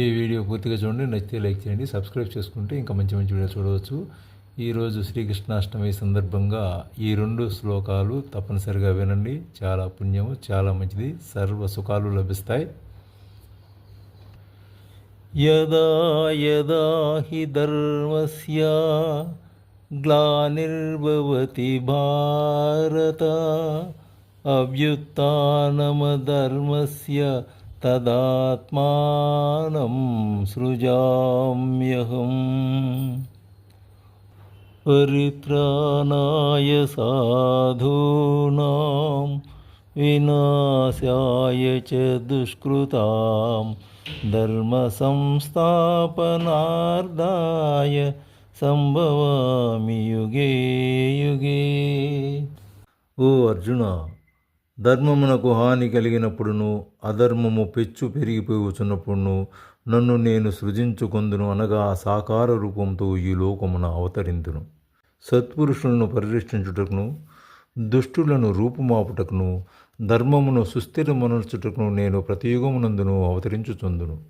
ఈ వీడియో పూర్తిగా చూడండి నచ్చితే లైక్ చేయండి సబ్స్క్రైబ్ చేసుకుంటే ఇంకా మంచి మంచి వీడియో చూడవచ్చు. ఈరోజు శ్రీకృష్ణాష్టమి సందర్భంగా ఈ రెండు శ్లోకాలు తప్పనిసరిగా వినండి. చాలా పుణ్యము చాలా మంచిది. సర్వ సుఖాలు లభిస్తాయి. యదా యదా హి ధర్మస్య గ్లానిర్భవతి భారత అభ్యుత్నమధర్మస్య तदात्मानं सृजाम्यहम्। परित्राणाय साधूनां विनाशाय च दुष्कृतां धर्मसंस्थापनार्दाय सम्भवामि युगे युगे। ओ अर्जुन ధర్మమునకు హాని కలిగినప్పుడును అధర్మము పెచ్చు పెరిగిపోవచ్చున్నప్పుడును నన్ను నేను సృజించుకొందును అనగా సాకార రూపంతో ఈ లోకమున అవతరింతును. సత్పురుషులను పరిరక్షించుటకును దుష్టులను రూపుమాపుటకును ధర్మమును సుస్థిరమనర్చుటకును నేను ప్రతియుగమునందును అవతరించుచుందును.